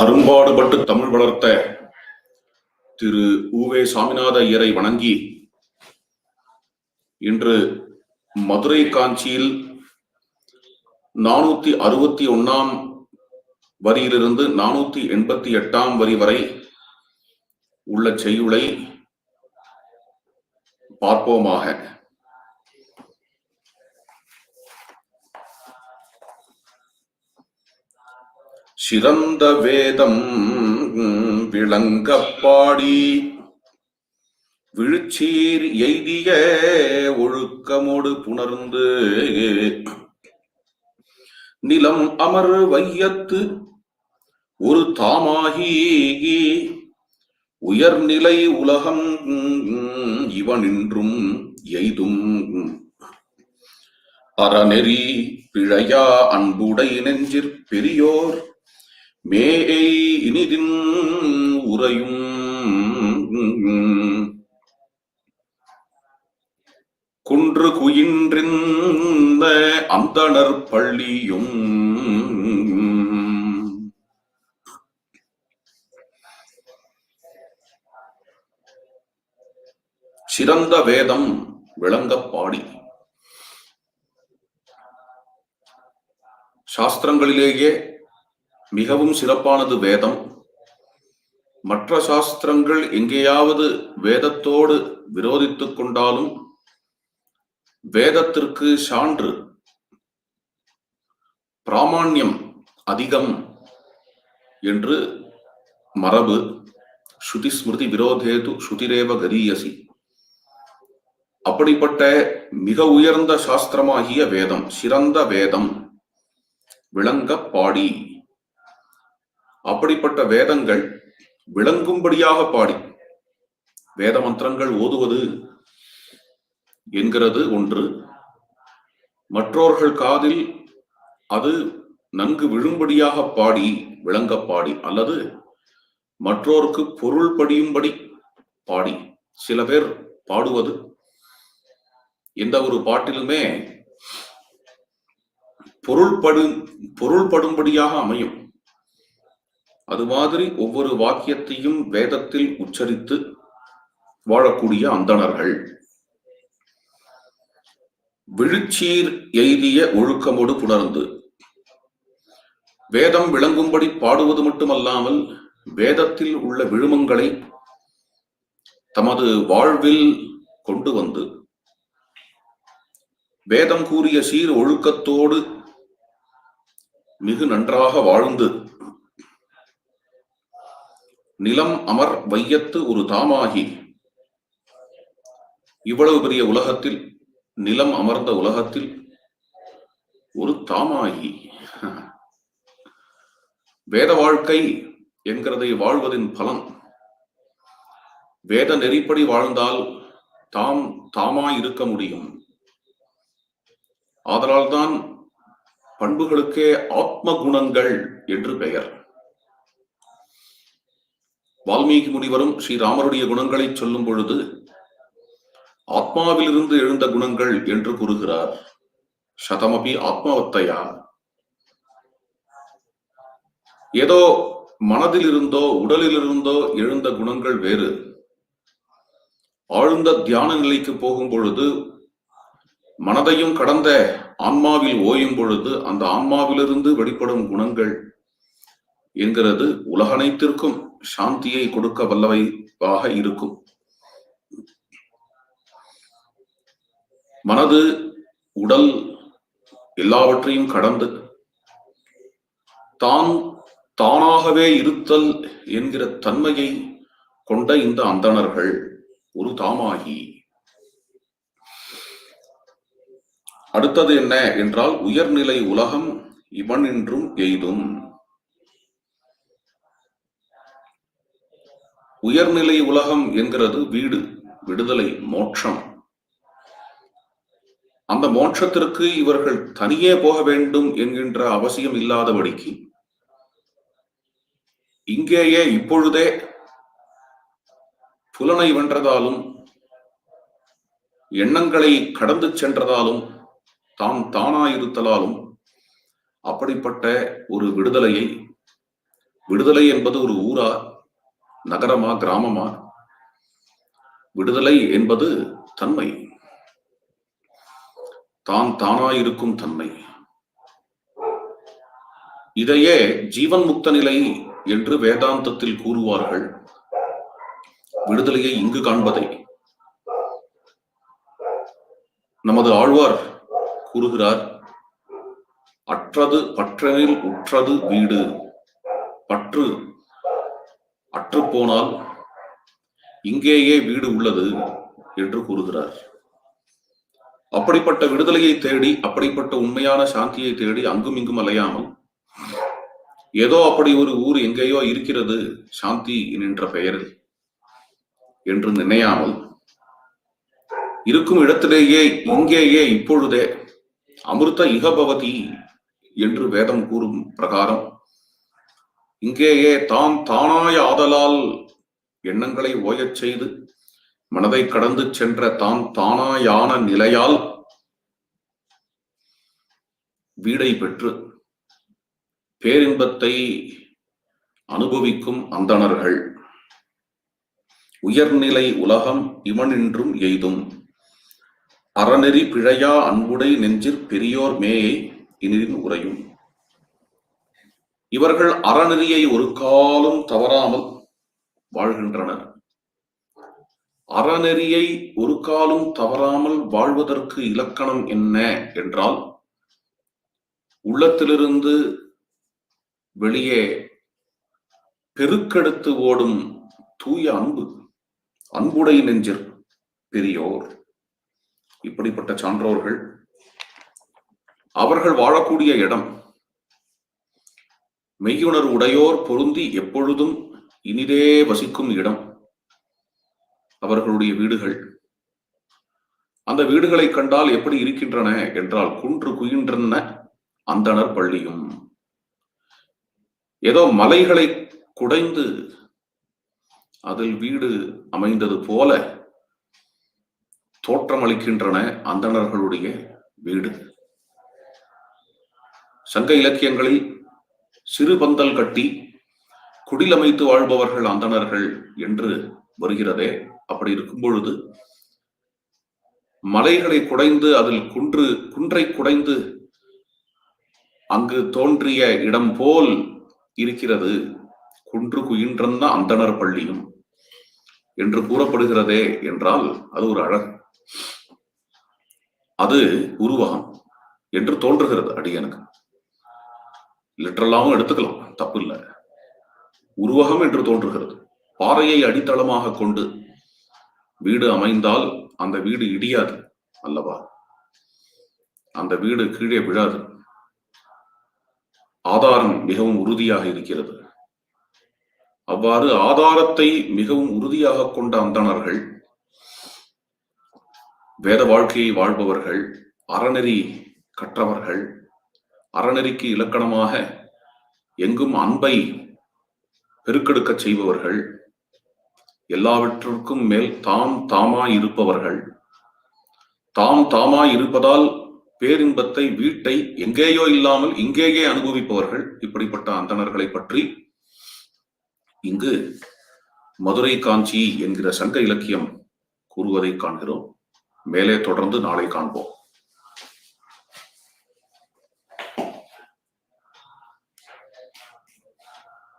அரும்பாடுபட்டு தமிழ் வளர்த்த திரு உவே சாமிநாத ஐயரை வணங்கி இன்று மதுரை காஞ்சியில் நானூத்தி அறுபத்தி ஒன்னாம் வரியிலிருந்து நானூத்தி எண்பத்தி எட்டாம் வரி வரை உள்ள செய்யுளை பார்ப்போமாக. சிறந்த வேதம் விளங்கப்பாடி விழுச்சீர் எய்திய ஒழுக்கமோடு புணர்ந்து நிலம் அமர் வையத்து ஒரு தாமாகி உயர்நிலை உலகம் இவனின்றும் எய்தும். அறநெறி பிழையா அன்புடை நெஞ்சிற் பெரியோர் மேயை இனிதின் உறையும். குன்று குயின்றிந்த அந்தனர் பள்ளியும். சிறந்த வேதம் விளங்கப் பாடி. சாஸ்திரங்களிலேயே மிகவும் சிறப்பானது வேதம். மற்ற சாஸ்திரங்கள் எங்கேயாவது வேதத்தோடு விரோதித்துக் கொண்டாலும் வேதத்திற்கு சான்று. பிராமாண்யம் அதிகம் என்று மரபு. ஸ்ருதி ஸ்மிருதி விரோதேது ஸ்ருதிரேவ கரியசி அப்படிப்பட்ட மிக உயர்ந்த சாஸ்திரமாகிய வேதம் சிறந்த வேதம் விளங்க பாடி. அப்படிப்பட்ட வேதங்கள் விளங்கும்படியாக பாடி. வேத மந்திரங்கள் ஓதுவது என்கிறது ஒன்று. மற்றோர்கள் காதில் அது நன்கு விழும்படியாக பாடி விளங்க பாடி அல்லது மற்றோருக்கு பொருள் படியும்படி பாடி. சில பேர் பாடுவது. எந்த ஒரு பாட்டிலுமே பொருள்படு பொருள்படும்படியாக அமையும். அது மாதிரி ஒவ்வொரு வாக்கியத்தையும் வேதத்தில் உச்சரித்து வாழக்கூடிய அந்தணர்கள். விழுச்சீர் எய்திய ஒழுக்கமோடு புணர்ந்து. வேதம் விளங்கும்படி பாடுவது மட்டுமல்லாமல் வேதத்தில் உள்ள விழுமங்களை தமது வாழ்வில் கொண்டு வந்து வேதம் கூறிய சீர் ஒழுக்கத்தோடு மிகு நன்றாக வாழ்ந்து நிலம் அமர் வையத்து ஒரு தாமாகி. இவ்வளவு பெரிய உலகத்தில் நிலம் அமர்ந்த உலகத்தில் ஒரு தாமாகி. வேத வாழ்க்கை என்கிறதை வாழ்வதின் பலன். வேத நெறிப்படி வாழ்ந்தால் தாம் தாமாய் இருக்க முடியும். ஆதலால்தான் பண்புகளுக்கே ஆத்ம குணங்கள் என்று பெயர். வால்மீகி முனிவரும் ஸ்ரீராமருடைய குணங்களை சொல்லும் பொழுது ஆத்மாவிலிருந்து எழுந்த குணங்கள் என்று கூறுகிறார். சதமபி ஆத்மவத்தையா. ஏதோ மனதில் இருந்தோ உடலில் இருந்தோ எழுந்த குணங்கள் வேறு. ஆழ்ந்த தியான நிலைக்கு போகும் பொழுது மனதையும் கடந்த ஆன்மாவில் ஓயும் பொழுது அந்த ஆன்மாவிலிருந்து வெளிப்படும் குணங்கள் என்கிறது உலகனைத்திற்கும் சாந்தியை கொடுக்க வல்லவையாக இருக்கும். மனது உடல் எல்லாவற்றையும் கடந்து தான் தானாகவே இருத்தல் என்கிற தன்மையை கொண்ட இந்த அந்தணர்கள் ஒரு தாமாகி. அடுத்தது என்ன? என்றால் உயர்நிலை உலகம் இவன் என்றும் எய்தும். உயர்நிலை உலகம் என்கிறது வீடு விடுதலை மோட்சம். அந்த மோட்சத்திற்கு இவர்கள் தனியே போக வேண்டும் என்கின்ற அவசியம் இல்லாதபடிக்கு இங்கேயே இப்பொழுதே புலனை வென்றதாலும் எண்ணங்களை கடந்து சென்றதாலும் தான் தானாயிருத்தலாலும் அப்படிப்பட்ட ஒரு விடுதலையை விடுதலை என்பது ஒரு ஊரா நகரமா கிராமமா? விடுதலை என்பது தன்மை. தான் தானாயிருக்கும் தன்மை. இதையே ஜீவன் முக்த நிலை என்று வேதாந்தத்தில் கூறுவார்கள். விடுதலையை இங்கு காண்பதை. நமது ஆழ்வார் கூறுகிறார் அற்றது பற்றனில் உற்றது வீடு பற்று அற்று போனால் இங்கேயே வீடு உள்ளது என்று கூறுகிறார். அப்படிப்பட்ட விடுதலையை தேடி அப்படிப்பட்ட உண்மையான சாந்தியை தேடி அங்கும் இங்கும் அலையாமல் ஏதோ அப்படி ஒரு ஊர் எங்கேயோ இருக்கிறது சாந்தி என்ற பெயரில் என்று நினையாமல் இருக்கும் இடத்திலேயே இங்கேயே இப்பொழுதே அமிர்த இகபவதி என்று வேதம் கூறும் பிரகாரம் இங்கேயே தான் தானாய் ஆதலால் எண்ணங்களை ஓயச் செய்து மனதை கடந்து சென்ற தான் தானாயான நிலையால் வீடை பெற்று பேரின்பத்தை அனுபவிக்கும் அந்தணர்கள். உயர்நிலை உலகம் இவனின்றும் எய்தும். அறநெறி பிழையா அன்புடை நெஞ்சிற் பெரியோர் மேயை இனிதின் உரையும் இவர்கள் அறநெறியை ஒரு காலம் தவறாமல் வாழ்கின்றனர். அறநெறியை ஒரு காலம் தவறாமல் வாழ்வதற்கு இலக்கணம் என்ன என்றால் உள்ளத்திலிருந்து வெளியே பெருக்கெடுத்து ஓடும் தூய அன்பு அன்புடை நெஞ்சில் பெரியோர். இப்படிப்பட்ட சான்றோர்கள் அவர்கள் வாழக்கூடிய இடம் மெய்யுணர் உடையோர் பொருந்தி எப்பொழுதும் இனிதே வசிக்கும் இடம் அவர்களுடைய வீடுகள். அந்த வீடுகளை கண்டால் எப்படி இருக்கின்றன என்றால் குன்று குயின்றன அந்தணர் பள்ளியும். ஏதோ மலைகளை குடைந்து அதில் வீடு அமைந்தது போல தோற்றமளிக்கின்றன அந்தணர்களுடைய வீடு. சங்க இலக்கியங்களில் சிறு பந்தல் கட்டி குடிலமைத்து வாழ்பவர்கள் அந்தணர்கள் என்று வருகிறதே. அப்படி இருக்கும் பொழுது மலைகளை குடைந்து அதில் குன்று குன்றை குடைந்து அங்கு தோன்றிய இடம் போல் இருக்கிறது. குன்று குயின்றந்த அந்தணர் பள்ளியும் என்று கூறப்படுகிறதே என்றால் அது ஒரு அழகு. அது உருவகம் என்று தோன்றுகிறது அடியனுக்கு. லிட்டரலாவும் எடுத்துக்கலாம். தப்பு இல்லை. உருவகம் என்று தோன்றுகிறது. பாறையை அடித்தளமாக கொண்டு வீடு அமைந்தால் அந்த வீடு இடியாது அல்லவா? அந்த வீடு கீழே விழாது. ஆதாரம் மிகவும் உறுதியாக இருக்கிறது. அவ்வாறு ஆதாரத்தை மிகவும் உறுதியாக கொண்ட அந்தணர்கள் வேத வாழ்க்கையை வாழ்பவர்கள் அறநெறி கற்றவர்கள் அறநெறிக்கு இலக்கணமாக எங்கும் அன்பை பெருக்கெடுக்க செய்பவர்கள் எல்லாவற்றிற்கும் மேல் தாம் தாமாய் இருப்பவர்கள். தாம் தாமாய் இருப்பதால் பேரின்பத்தை வீட்டை எங்கேயோ இல்லாமல் இங்கேயே அனுபவிப்பவர்கள். இப்படிப்பட்ட அந்தணர்களை பற்றி இங்கு மதுரை காஞ்சி என்கிற சங்க இலக்கியம் கூறுவதை காண்கிறோம். மேலே தொடர்ந்து நாளை காண்போம்.